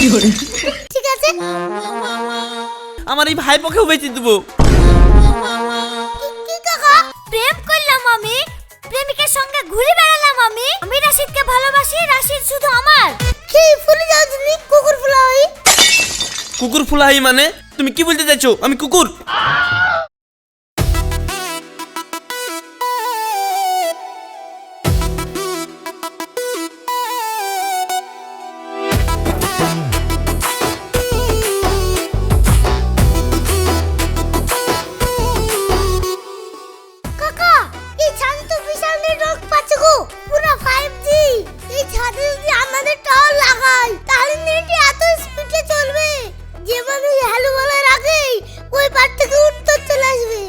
ঠিক আছে? আমার এই ভাইপোকেও বেঁচে দেবো। কি কাকা? প্রেম করলাম আমি। প্রেমিকের সঙ্গে ঘুরে বেড়ালাম আমি। আমি রাশিদকে ভালোবাসি রাশিদ শুধু আমার। কি ফুলে যাও তুমি কুকুর ফুলাই কুকুর ফুলাই মানে? তুমি কি বলতে চাইছো? আমি কুকুর? পুরো 5G এই ছাদে যদি আমাদের টাওয়ার লাগাই, তাহলে নেট এত স্পিডে চলবে। হ্যালো বলার আগেই ওই পার থেকে উত্তর চলে আসবে।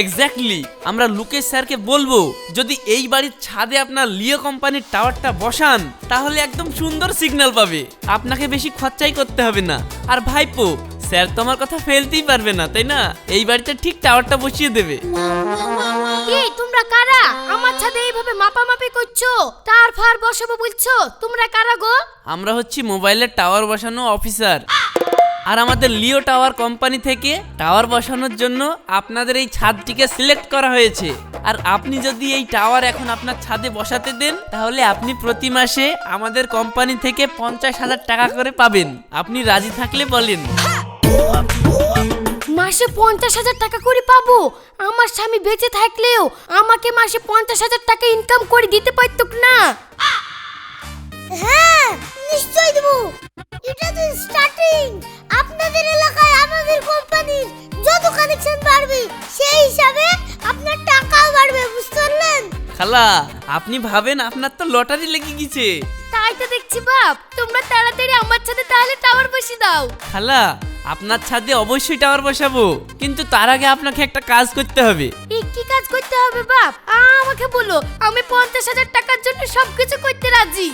এক্স্যাক্টলি আমরা লুকেশ স্যারকে বলব, যদি এই বাড়ির ছাদে আপনার লিও কোম্পানির টাওয়ারটা বসান, তাহলে একদম সুন্দর সিগন্যাল পাবে। আপনাকে বেশি খরচাই করতে হবে না। আর ভাইপো স্যার তো আমার কথা ফেলতেই পারবে না তাই না? এই বাড়িতে ঠিক টাওয়ারটা বসিয়ে দেবে। তোমরা কারা? আমার ছাদে এইভাবে মাপামাপি করছ? তার ফার বসাবো বলছো? তোমরা কারা গো? আমরা হচ্ছি মোবাইলের টাওয়ার বসানো অফিসার। আর আমাদের লিও টাওয়ার কোম্পানি থেকে টাওয়ার বসানোর জন্য আপনাদের এই ছাদটিকে সিলেক্ট করা হয়েছে। আর আপনি যদি এই টাওয়ার এখন আপনার ছাদে বসাতে দেন তাহলে আপনি প্রতি মাসে আমাদের কোম্পানি থেকে পঞ্চাশ হাজার টাকা করে পাবেন। আপনি রাজি থাকলে বলেন। মাসে পঞ্চাশ হাজার টাকা করে পাবো। আমার স্বামী বেঁচে থাকলেও আমাকে মাসে পঞ্চাশ হাজার টাকা ইনকাম করে দিতে পারতো না। হ্যাঁ নিশ্চয়ই দেব। এটা তো স্টার্টিং আপনাদের এলাকায় আমাদের কোম্পানির যত কানেকশন বাড়বে সেই হিসাবে আপনার টাকাও বাড়বে বুঝতে পারলেন? খালা আপনি ভাবেন আপনার তো লটারি লেগে গেছে। তাই তো দেখছি বাপ তোমরা তাড়াতাড়ি আমার ছাদে তাহলে টাওয়ার বসিয়ে দাও। খালা আপনার ছাদে অবশ্যই টাওয়ার বসাবো কিন্তু তার আগে আপনাকে একটা কাজ করতে হবে। এই কি কাজ করতে হবে বাপ? আমাকে বলো আমি পঞ্চাশ হাজার টাকার জন্য সবকিছু করতে রাজি।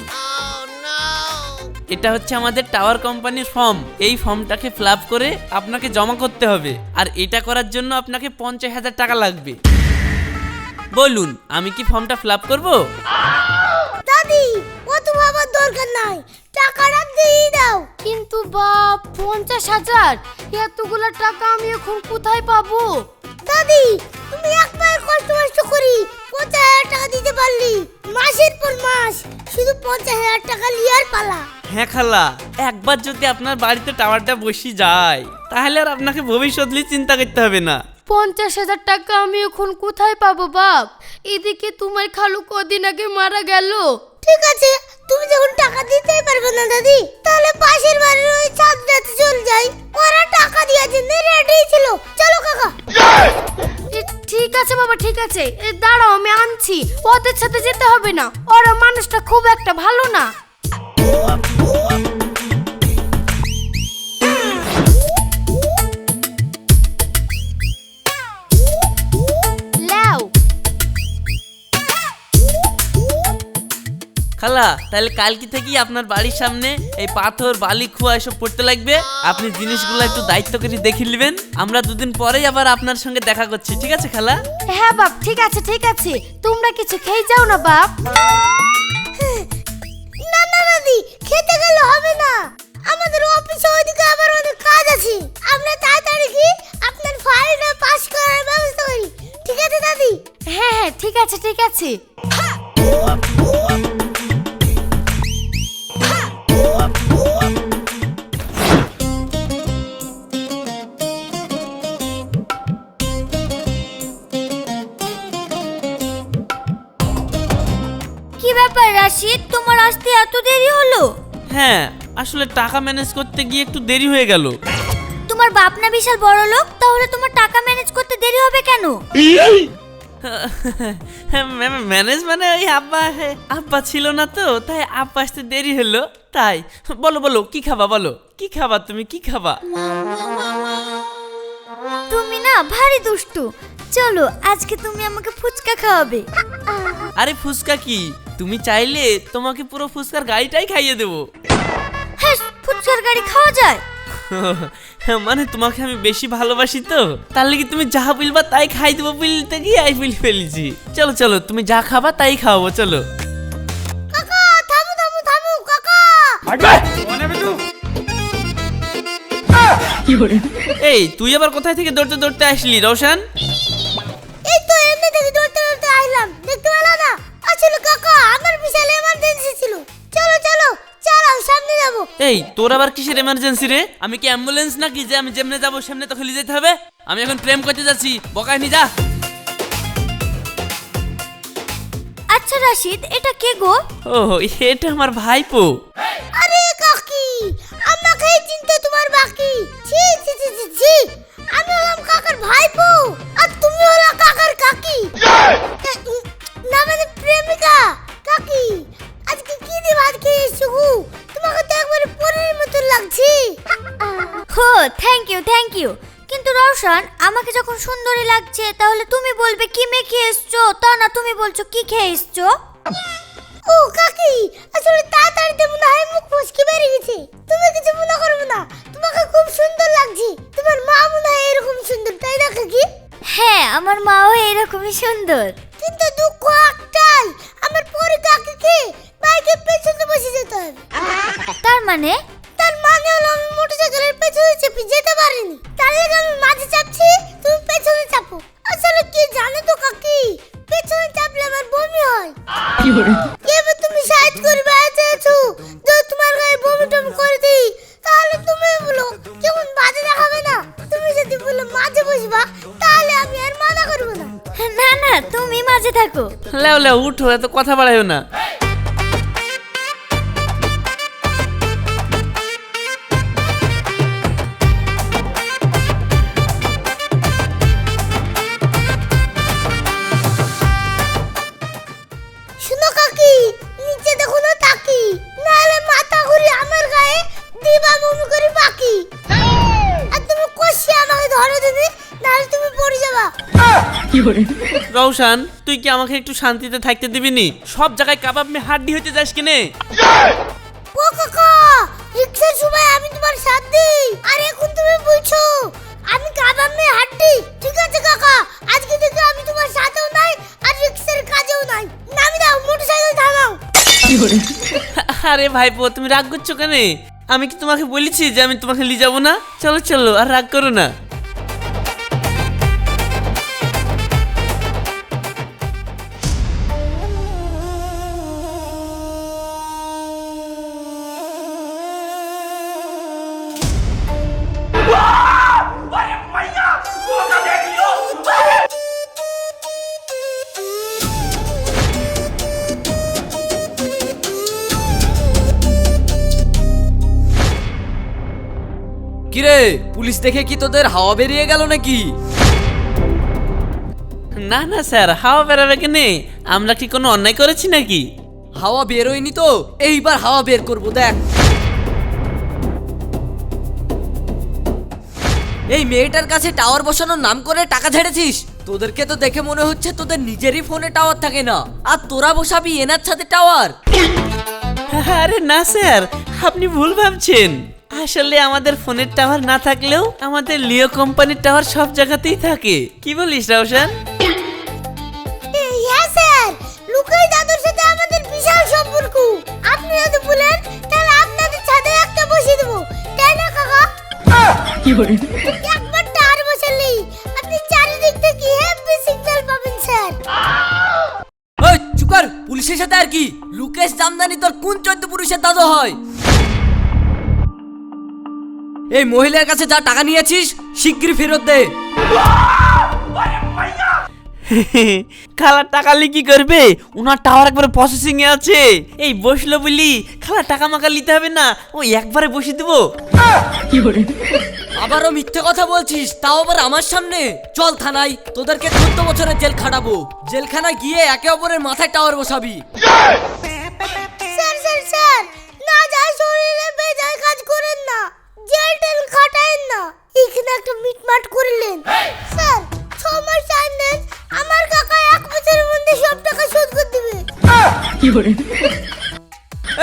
এটা হচ্ছে আমাদের টাওয়ার কোম্পানির ফর্ম। এই ফর্মটাকে ফিল করে আপনাকে জমা করতে হবে আর এটা করার জন্য আপনাকে পঞ্চাশ হাজার টাকা লাগবে। বলুন আমি কি ফর্মটা ফিল করব? দাদি অত ভাবার দরকার নাই। টাকাটা দিয়ে দাও। কিন্তু বাপ পঞ্চাশ হাজার এতগুলো টাকা আমি এখন কোথায় পাবো? দাদি তুমি একবার কষ্ট কষ্ট করি পঞ্চাশ হাজার টাকা দিতে পারলি মাসের পর মাস শুধু পঞ্চাশ হাজার টাকা লিয়ার পালা। হ্যাঁ খালা একবার যদি আপনার বাড়িতে টাওয়ারটা বসি যায় তাহলে আর আপনাকে ভবিষ্যৎ নিয়ে চিন্তা করতে হবে না। পঞ্চাশ হাজার টাকা আমি এখন কোথায় পাবো বাপ? এদিকে তোমার খালু কদিন আগে মারা গেল ঠিক আছে, তুমি যখন টাকা দিতেই পারবে না দাদি, তাহলে পাশের বাড়ির ওই ছাদটাতে চলে যাই। ওরা টাকা দেওয়ার জন্য রেডি ছিল। চলো কাকা। ঠিক আছে বাবা, ঠিক আছে। দাঁড়াও, আমি আনছি। ওদের সাথে যেতে হবে না। ওরা মানুষটা খুব একটা ভালো না। খালা তাহলে কালকে থেকেই আপনার বাড়ির সামনে এই পাথর বালি খোয়া এসব পড়তে লাগবে। আপনি জিনিসগুলো একটু দায়িত্ব করে দেখে নেবেন। আমরা দুদিন পরেই আবার আপনার সঙ্গে দেখা করছি। ঠিক আছে খালা? হ্যাঁ বাপ ঠিক আছে ঠিক আছে। তোমরা কিছু খেয়ে যাও না বাপ। না না দাদি খেতে গেলে হবে না। আমাদের অফিসে ওইদিকে আবার অনেক কাজ আছে। আমরা তাড়াতাড়ি কি আপনার ফাইলটা পাস করার ব্যবস্থা করি। ঠিক আছে দাদি? হ্যাঁ হ্যাঁ ঠিক আছে ঠিক আছে। কি ব্যাপার রাশিদ? তোমার আসতে এত দেরি হলো? হ্যাঁ আসলে টাকা ম্যানেজ করতে গিয়ে একটু দেরি হয়ে গেল। তোমার বাপ না বিশাল বড় লোক তাহলে তোমার টাকা ম্যানেজ করতে দেরি হবে কেন? ম্যানেজ মানে ওই আব্বা আব্বা ছিল না তো তাই আব্বা আসতে দেরি হলো। তাই? বলো বলো কি খাবা বলো? কি খাবা তুমি? কি খাবা? তুমি না ভারী দুষ্টু। চলো আজকে তুমি আমাকে ফুচকা খাওয়াবে। আরে ফুচকা কি? তুমি চাইলে তোমাকে পুরো ফুচকার গাড়িটাই খাইয়ে দেবো। হ্যাঁ ফুচকার গাড়ি খাওয়া যায়? মানে তোমাকে আমি বেশি ভালোবাসি তো? তার লাগি তুমি যা বলবা তাই খাই দেবো বলতে গিয়ে আই বলি ফেলেছি। চলো চলো তুমি যা খাবা তাই খাওয়াবো চলো। এই তুই আবার কোথায় থেকে দৌড়তে দৌড়তে আসলি রোশন এই তো এমনি থেকে দৌড়তে দৌড়তে আইলাম। দেখতে পেলা না? আসলে কাকা আমার বিশাল এমার্জেন্সি ছিল। চলো চলো চলো সামনে যাব। এই তোর আবার কিসের এমার্জেন্সি রে? আমি কি অ্যাম্বুলেন্স নাকি যে আমি যেমনে যাব সেমনে তো খুলে যেতে হবে? আমি এখন প্রেম করতে যাচ্ছি বকায় নি যা। আচ্ছা রাশিদ এটা কে গো? ও এটা আমার ভাইপো। আরে কাকি আমাকে চিনতে বাকি। ছি ছি ছি ছি ছি। আমি হলাম কাকার ভাইপো আর তুমি হলো কাকার কাকি। না মানে প্রেমিকা কাকি। আজকে কি দিয়ে ভাত খেয়ে এসছো? তোমাকে তো একবারে পরের মতো লাগছে। হো থ্যাংক ইউ থ্যাংক ইউ কিন্তু রওশন আমাকে যখন সুন্দরী লাগছে তাহলে তুমি বলবে কি মেখে এসছো? তা না তুমি বলছো কি খেয়ে এসছো? ও কাকি আসলে তাড়াতাড়িতে মনে হয় মুখ ফসকে বেরিয়ে গেছে। তুমি কিছু মনে করবে না তোমাকে খুব সুন্দর লাগছে। তোমার মা মনে হয় এরকম সুন্দর তাই না কাকি? হ্যাঁ আমার মাও এরকমই সুন্দর। কিন্তু দুঃখ একটাই আমার পরে কাকিকে বাইকের পেছনে বসে যেতে হবে। তার মানে? তার মানে হলো আমি মোটরসাইকেলের পেছনে চেপে যেতে পারিনি। তার লেগে আমি মাঝে চাপছি তুমি পেছনে চাপো। আসলে কি জানো তো কাকি? পেছনে চাপলে আমার বমি হয়। এবার তুমি সাইড করে বেড়াতে আছো। যদি তোমার গায়ে বমি টমি করে দিই তাহলে তুমি বলো কেমন বাজে দেখাবে না? তুমি যদি বলো মাঝে বসবা তাহলে আমি আর মানা করব না। না না তুমি মাঝে থাকো। লেও লেও উঠো এত কথা বাড়াইও না। রৌশান তুই কি আমাকে একটু শান্তিতে থাকতে দিবি নি সব জায়গায় কাবাব মে হাড্ডি হইতে যাস কিনে? ও কাকা রিক্সার সময় আমি তোমার সাথ। দিই আর এখন তুমি বলছো আমি কাবাব মে হাড্ডি। ঠিক আছে কাকা আজকে থেকে আমি তোমার সাথেও নাই আর রিক্সার কাজেও নাই। নামি দাও মোটরসাইকেল থামাও। আরে ভাইপো তুমি রাগ করছ কেন? আমি কি তোমাকে বলেছি যে আমি তোমাকে নিয়ে যাব না? চলো চলো আর রাগ করো না। পুলিশ দেখে কি তোদের হাওয়া বেরিয়ে গেল নাকি? না না স্যার হাওয়া বেরাবে কেনে? আমরা কি কোনো অন্যায় করেছি নাকি? হাওয়া বেরোয়নি তো এইবার হাওয়া বের করব দেখ। এই মেয়েটার কাছে টাওয়ার বসানোর নাম করে টাকা ঝেড়েছিস? তোদেরকে তো দেখে মনে হচ্ছে তোদের নিজেরই ফোনে টাওয়ার থাকে না। আর তোরা বসাবি এনার সাথে টাওয়ার? আরে না স্যার আপনি ভুল ভাবছেন। আসলে আমাদের ফোনের টাওয়ার না থাকলেও আমাদের লিও কোম্পানির টাওয়ার সব জায়গাতেই থাকে। কি বলিস রওশন হ্যাঁ স্যার। লুকাই দাদুর সাথে আমাদের বিশাল সম্পর্ক। আপনি যদি বলেন তাহলে আপনাদের ছাদে একটা বসিয়ে দেবো। তাই না কাকা? একবার টার বসালেই আপনি চারিদিক থেকে হেভি সিগন্যাল পাবেন স্যার। ওই চুকার পুলিশের সাথে আর কি? লুকেশ জামদানি তোর কোন চোদ্দ পুরুষের দাদু হয়? এই মহিলার কাছে যা টাকা নিয়েছিস শিগগির ফেরত দে। খালা টাকা লি কি করবে? ওনার টাওয়ার একবারে প্রসেসিং এ আছে। এই বসল বলি খালা টাকা মাকা নিতে হবে না ও একবারে বসে দেবো। আবারও মিথ্যে কথা বলছিস তাও আবার আমার সামনে? চল থানায় তোদেরকে চোদ্দ বছরের জেল খাটাবো। জেলখানায় গিয়ে একে অপরের মাথায় টাওয়ার বসাবি। স্যার স্যার স্যার না যায় শরীরে বেজায় কাজ করেন না। জেল টেল খাটায়েন না। এখানে একটা মিটমাট করলেন। স্যার ছ মাস টাইম দেন আমার কাকা এক বছরের মধ্যে সব টাকা শোধ করে দিবে।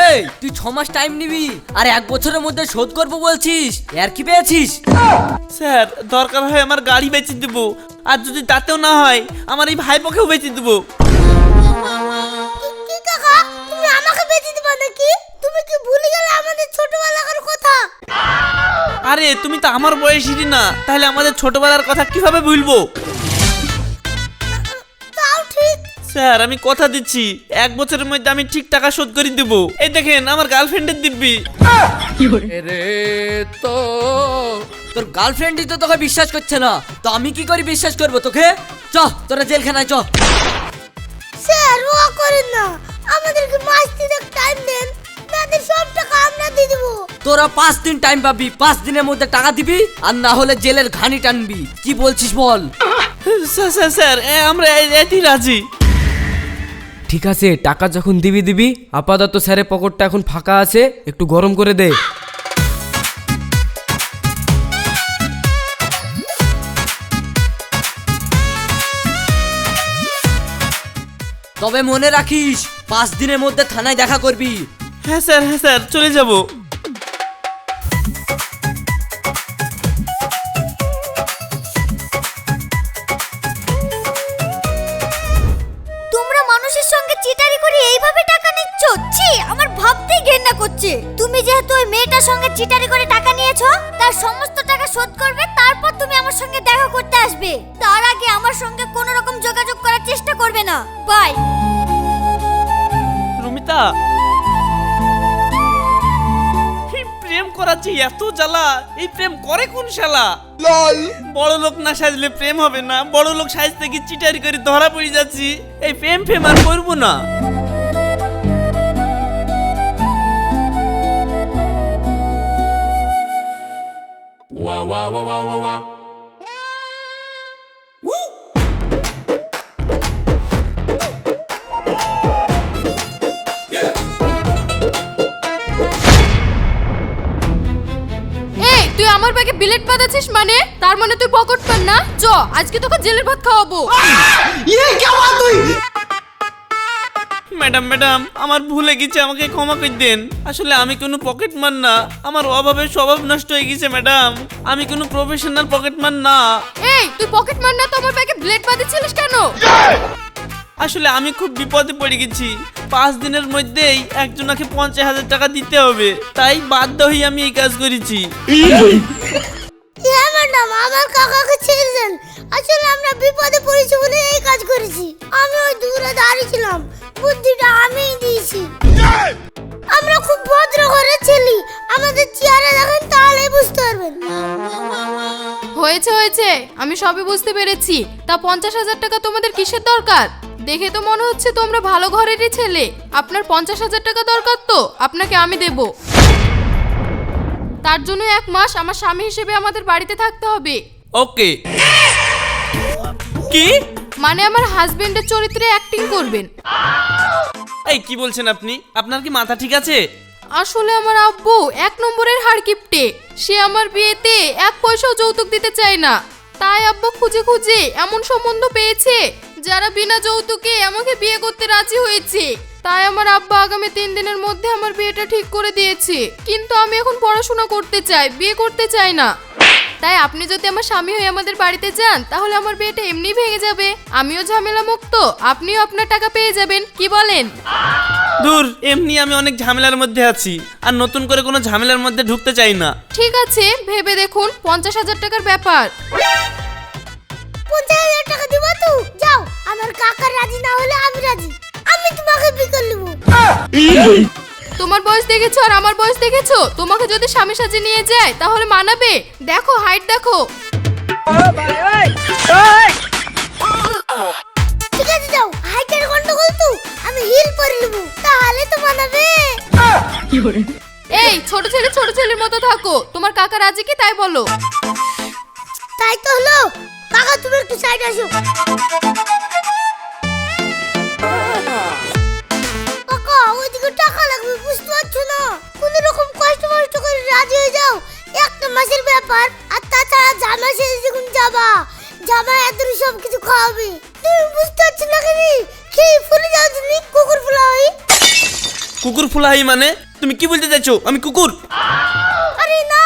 এই তুই ছ মাস টাইম নিবি আর এক বছরের মধ্যে শোধ করব বলছিস। আর কি পেয়েছিস? স্যার দরকার হয় আমার গাড়ি বেচে দেবো। আর যদি তাতেও না হয় আমার এই ভাইপোকেও বেচে দেবো। আরে তুমি তো আমার বয়সেরই না। তাহলে আমাদের ছোটবেলার কথা কীভাবে ভুলবো? তাও ঠিক। স্যার আমি কথা দিচ্ছি। এক বছরের মধ্যে আমি ঠিক টাকা শোধ করে দিব। এই দেখেন আমার গার্লফ্রেন্ডের দিব্যি। রে তো তোর গার্লফ্রেন্ডই তো তোকে বিশ্বাস করছে না। তো আমি কি করে বিশ্বাস করব তোকে? চ তোরা জেলখানায় চ। স্যার ও করেন না। আমাদেরকে মাস দিনের টাইম দেন তাদের সব টাকা আমরা দিয়ে দেবো। তোরা পাঁচ দিন টাইম পাবি পাঁচ দিনের মধ্যে টাকা দিবি আর না হলে জেলের ঘানি টানবি। কি বলছিস বল? স্যার স্যার স্যার এ, আমরা এ- এতেই রাজি। ঠিক আছে টাকা যখন দিবি দিবি। আপাতত স্যারের পকেটটা এখন ফাঁকা আছে একটু গরম করে দে। তবে মনে রাখিস পাঁচ দিনের মধ্যে থানায় দেখা করবি। হ্যাঁ স্যার হ্যাঁ স্যার চলে যাব। তোমরা মানুষের সঙ্গে চিটারি করে এইভাবে টাকা নিচ্ছ? ছি আমার ভাবতেই ঘেন্না করছে। তুমি যেহেতু ওই মেয়েটার সঙ্গে চিটারি করে টাকা নিয়েছো তার সমস্ত টাকা শোধ করবে তারপর তুমি আমার সঙ্গে দেখা করতে আসবে। তার আগে আমার সঙ্গে কোনো রকম যোগাযোগ করার চেষ্টা করবে না। বাই রুমিতা প্রেম যে এত জ্বালা। এই প্রেম করে কোন শালা? লাল। বড় লোক না সাজলে প্রেম হবে না বড় লোক সাজতে কি চিটারি করে ধরা পড়ে যাচ্ছি। এই প্রেম ফেম আর করব না। এই তুই আমার ব্যাগে বিলেট বাঁধাছিস মানে? তার মানে তুই পকেট পান না? চ আজকে তোকে জেলের ভাত খাওয়াবো। ম্যাডাম ম্যাডাম আমার ভুলে গেছে আমাকে ক্ষমা করে দেন। আসলে আমি কোনো পকেট মান না। আমার অভাবে স্বভাব নষ্ট হয়ে গেছে ম্যাডাম। আমি কোনো প্রফেশনাল পকেট মান না। এই তুই পকেট মার না তো আমার ব্যাগে ব্লেড বাঁধিয়েছিলিস কেন? আসলে আমি খুব বিপদে পড়ে গেছি। পাঁচ দিনের মধ্যেই একজনকে পঞ্চাশ হাজার টাকা দিতে হবে। তাই বাধ্য হয়ে আমি এই কাজ করেছি। হ্যাঁ ম্যাডাম আমার কাকাকে ছেড়ে দেন। আসলে আমরা বিপদে পড়েছি বলে এই কাজ করেছি। আমি ওই দূরে দাঁড়িয়েছিলাম বুদ্ধিটা আমিই দিয়েছি। আমরা খুব ভদ্র ছেলে। আমাদের চেয়ারে দেখেন তাহলেই বুঝতে পারবেন। হয়েছে হয়েছে। আমি সবই বুঝতে পেরেছি। তা পঞ্চাশ হাজার টাকা তোমাদের কিসের দরকার? দেখে তো মনে হচ্ছে তোমরা ভালো ঘরেরই ছেলে। আপনার পঞ্চাশ হাজার টাকা দরকার তো আপনাকে আমি দেব। তার জন্য এক মাস আমার স্বামী হিসেবে আমাদের বাড়িতে থাকতে হবে। ওকে। কি? মানে আমার হাজবেন্ডের চরিত্রে অ্যাক্টিং করবেন। এই কি বলছেন আপনি? আপনার কি মাথা ঠিক আছে? আসলে আমার আব্বু এক নম্বরের হাড় কিপটে। সে আমার বিয়েতে এক পয়সাও যৌতুক দিতে চায় না। তাই আব্বু খুঁজে খুঁজে এমন সম্বন্ধ পেয়েছে। যারা বিনা যৌতুকে আমাকে বিয়ে করতে রাজি হয়েছে তাই আমার আব্বা আগামী তিন দিনের মধ্যে আমার বিয়েটা ঠিক করে দিয়েছে। কিন্তু আমি এখন পড়াশোনা করতে চাই বিয়ে করতে চাই না। তাই আপনি যদি আমার স্বামী হয়ে আমাদের বাড়িতে যান তাহলে আমার বিয়েটা এমনি ভেঙে যাবে। আমিও ঝামেলা মুক্ত আপনিও আপনার টাকা পেয়ে যাবেন কি বলেন? দূর এমনি আমি অনেক ঝামেলার মধ্যে আছি আর নতুন করে কোনো ঝামেলার মধ্যে ঢুকতে চাই না। ঠিক আছে ভেবে দেখুন পঞ্চাশ হাজার টাকার ব্যাপার। পঞ্চাশ হাজার টাকা দিব তো। যাও আমার কাকা রাজি না হলে আমি রাজি। আমি তোমাকে বিকল নেব। তোমার বয়স দেখেছ আর আমার বয়স দেখেছ? তোমাকে যদি স্বামী সাজে নিয়ে যায় তাহলে মানাবে। দেখো হাইট দেখো। ঠিক আছে যাও। হাইটের গন্ডগোল তো। আমি হিল পরে নেব। তাহলে তো মানাবে। এই ছোট ছেলে ছোট ছেলের মতো থাকো। তোমার কাকা রাজি কি তাই বলো? তাই তো হলো। কাকা তুমি একটু সাইড আসো। কাকা ওইদিকে টাকা লাগবে বুঝতে পারছ না? কোন রকম কষ্ট কষ্ট করে রাজি হয়ে যাও। একটা মাসের ব্যাপার আর তাছাড়া জামা শেষে যখন যাবা জামা এত সব কিছু খাওয়াবে। তুমি বুঝতে পারছ না কেন? খেয়ে ফুলে যাও তুমি? কুকুর ফুলাই। কুকুর ফুলাই মানে? তুমি কি বলতে চাইছো? আমি কুকুর। আরে না!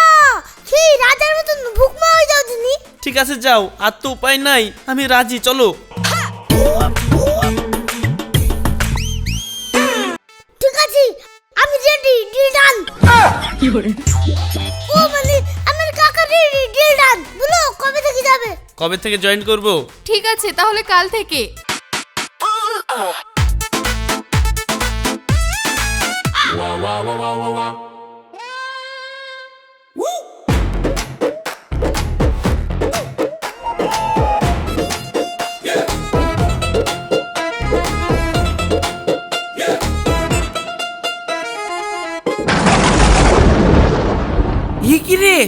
খেয়ে রাজার মতন ভুকমা হয়ে যাও তুমি ঠিক আছে যাও। আর তো উপায় নাই। আমি রাজি চলো। ঠিক আছে আমি রেডি ডিল ডান ও মানে আমার কাকা চাঁদ বলো কবে থেকে যাবে? কবে থেকে জয়েন করব? ঠিক আছে তাহলে কাল থেকে। ই কি রে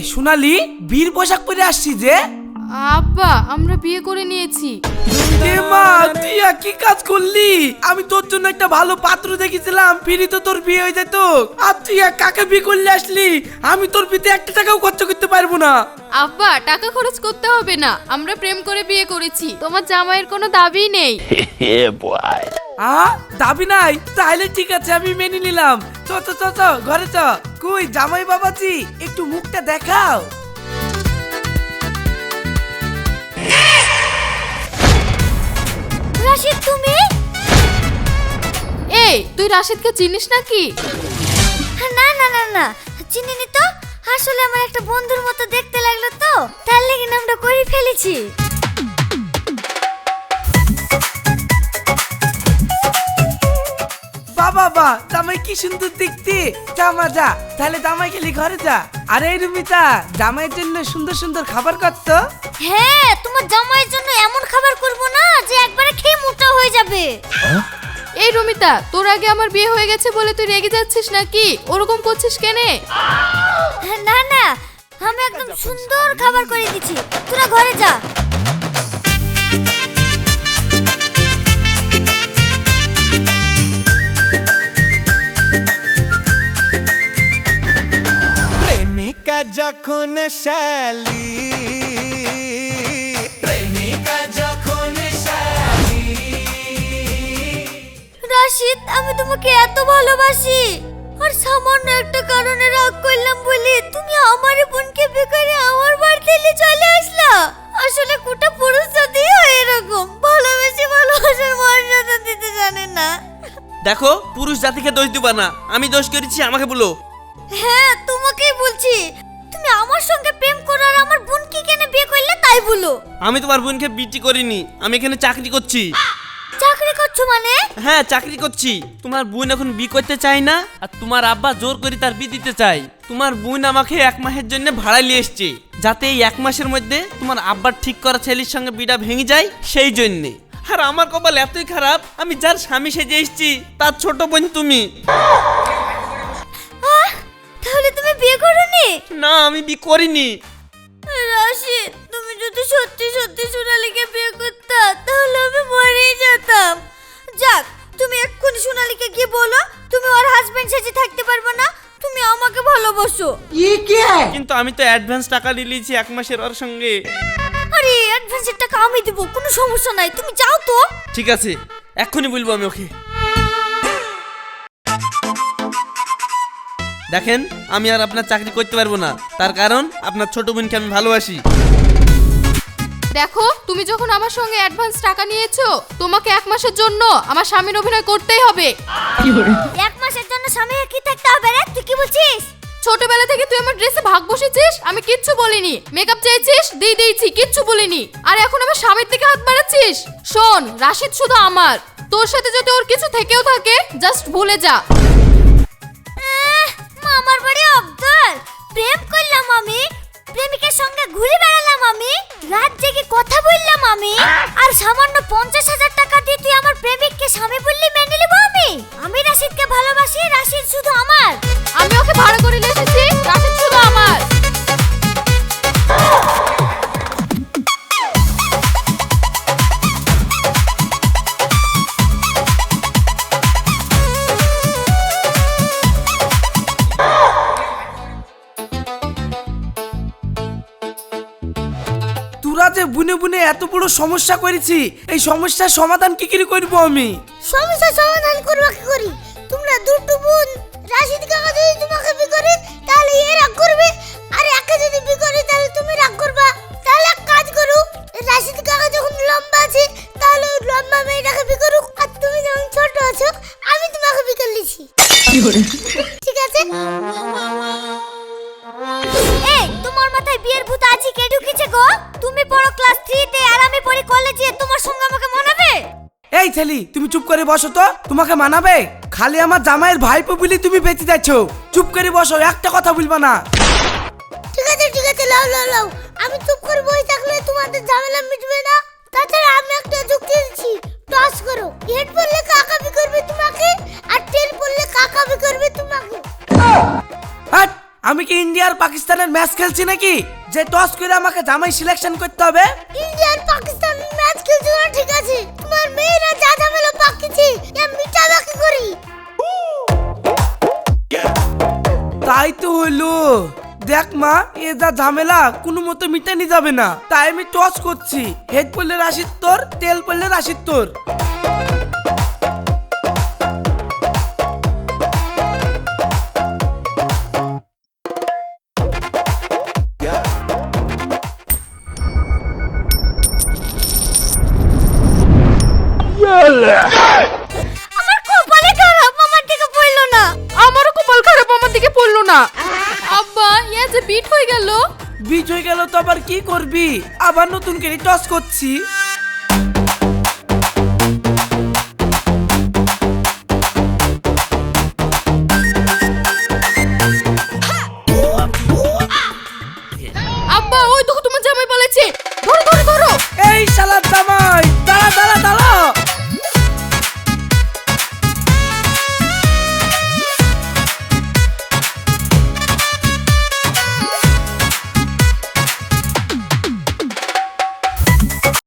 সোনালি বীর পোশাক পরে আসছি যে। আব্বা আমরা বিয়ে করে নিয়েছি। এ মা তুই আর কি কাজ করলি? আমি তোর জন্য একটা ভালো পাত্র দেখেছিলাম ফিরি তো তোর বিয়ে হয়ে যেত। আর তুই আর কাকে বিয়ে করলে আসলি? আমি তোর বিতে একটা টাকাও খরচ করতে পারব না। আব্বা টাকা খরচ করতে হবে না। আমরা প্রেম করে বিয়ে করেছি। তোমার জামাইয়ের কোনো দাবি নেই। আ দাবি নাই? তাহলে ঠিক আছে আমি মেনে নিলাম। চ চ চ চ ঘরে চ। কই জামাই বাবাজি একটু মুখটা দেখাও। রাশিদ তুমি? এই তুই রাশিদকে চিনিস নাকি? না না না না চিনিনি তো। আসলে আমার একটা বন্ধুর মতো দেখতে লাগল তো। তার লেগে নামটা করে ফেলেছি। জামাই কি সুন্দর দেখতে? জামা যা। তাহলে জামাই খেলি ঘরে যা। আরে এই রুমিতা জামাইয়ের জন্য সুন্দর সুন্দর খাবার করতো হ্যাঁ তোমার জামাইয়ের জন্য এমন খাবার করব না যে একবারে খেয়ে মোটা হয়ে যাবে। এই রমিতা তোর আগে আমার বিয়ে হয়ে গেছে বলে তুই রেগে যাচ্ছিস নাকি? ওরকম করছিস কেনে? না না আমি একদম সুন্দর খাবার করে দিচ্ছি। তোরা ঘরে যা। যখন শ্যালি। প্রেমিকা যখন শ্যালি। রাশিদ আমি তোমাকে এত ভালোবাসি। আর সামান্য একটা কারণে রাগ করলাম বলে তুমি আমার বোনকে বেকারে আমার বাড়িতে নিয়ে চলে আসলা। আসলে কোটা পুরুষ যদি হয় এরকম ভালোবেসে ভালোবাসার মর্যাদা দিতে জানে না। দেখো পুরুষ জাতিকে দোষ দিবা না। আমি দোষ করেছি আমাকে বলো। হ্যাঁ তোমাকেই বলছি। তুমি আমার সঙ্গে প্রেম করো আর আমার বোনকে কেন বিয়ে করলে তাই বলো। আমি তোমার বোনকে বিটি করিনি আমি এখানে চাকরি করছি। চাকরি করছ মানে? হ্যাঁ চাকরি করছি। তোমার বোন এখন বি করতে চায় না আর তোমার আব্বা জোর করে তার বি দিতে চায়। তোমার বোন আমাকে এক মাসের জন্য ভাড়া নিয়ে এসছে যাতে এই এক মাসের মধ্যে তোমার আব্বার ঠিক করা ছেলের সঙ্গে বিটা ভেঙে যায় সেই জন্যে। আর আমার কপাল এতই খারাপ আমি যার স্বামী সেজে এসেছি তার ছোট বোন তুমি। বিয়ে করোনি? না আমি বি করিনি। রাশি তুমি যদি সত্যি সত্যি সোনালীকে বিয়ে করতা তাহলে আমি মরেই যেতাম। যাক তুমি এক্ষুনি সোনালীকে গিয়ে বলো তুমি ওর হাজবেন্ড সেজে থাকতে পারবে না তুমি আমাকে ভালোবাসো। কিন্তু আমি তো অ্যাডভান্স টাকা নিয়েছি এক মাসের ওর সঙ্গে। আরে অ্যাডভান্সের টাকা আমি দেবো কোনো সমস্যা নাই তুমি যাও তো। ঠিক আছে এক্ষুনি বলব আমি ওকে। দেখেন আমি আর আপনার চাকরি করতে পারব না। তার কারণ আপনার ছোট বোনকে আমি ভালোবাসি। দেখো তুমি যখন আমার সঙ্গে অ্যাডভান্স টাকা নিয়েছো তোমাকে এক মাসের জন্য আমার স্বামীর অভিনয় করতেই হবে। এক মাসের জন্য স্বামী কি থাকতে হবে রে? তুই কি বলছিস? ছোটবেলা থেকে তুই আমার ড্রেসে ভাগ বসেছিস? আমি কিচ্ছু বলিনি। মেকআপ চাইছিস? দিয়ে দিয়েছি কিচ্ছু বলিনি। আর এখন আমার স্বামীর দিকে হাত বাড়াচ্ছিস? শোন রাশিদ শুধু আমার। তোর সাথে যদি ওর কিছু থেকেও থাকে জাস্ট ভুলে যা। আহ, মামার বাড়ি অবদার প্রেম করলাম আমি প্রেমিকের সঙ্গে ঘুরে বেড়ালাম আমি রাত জেগে কথা বললাম আমি আর সামান্য সমস্যা করেছি। এই সমস্যার সমাধান কি করে করব আমি? সমস্যার সমাধান করব কি করি? তোমরা দুটো বোন রাশিদ কাকা যদি তোমাকে বি করে তাহলে এ রাগ করবে। আর একে যদি বি করে তাহলে তুমি রাগ করবা। তাহলে এক কাজ করো রাশিদ কাকা যখন লম্বা আছে তাহলে ওই লম্বা মেয়েটাকে বি করুক। আর তুমি যখন ছোট আছো আমি তোমাকে বি করে লিছি ছেলি তুমি চুপ করে বসো তো তোমাকে মানাবে? খালি আমার জামাইয়ের ভাইপো বলি তুমি বেঁচে যাচ্ছ চুপ করে বসো একটা কথা বলবা না। ঠিক আছে ঠিক আছে লাও লাও লাও। আমি চুপ করে বসে থাকলে তোমাদের ঝামেলা মিটবে না? তাছাড়া আমি একটা যুক্তি দিচ্ছি টস করো। হেড পড়লে কাকাবি করবে তোমাকে আর টেল পড়লে কাকাবি করবে তোমাকে। হাট আমি কি ইন্ডিয়া আর পাকিস্তানের ম্যাচ খেলছি নাকি? যে টস করে আমাকে জামাই সিলেকশন করতে হবে? ইন্ডিয়া আর পাকিস্তান ম্যাচ খেলছো না ঠিক আছে। তোমার মেয়েরা যা ঝামেলা পাকিছে, এ মিটা বাকি করি? তাই তো হলো দেখ মা, এ যা ঝামেলা, কোনো মতো মিটানি যাবে না। তাই আমি টস করছি। হেড পড়লে রাশিদ তোর তেল পড়লে রাশিদ তোর। না। আব্বা ইয়া যে বিট হয়ে গেল। বিট হয়ে গেল তো আবার কি করবি? আবার নতুন করে টস করছি।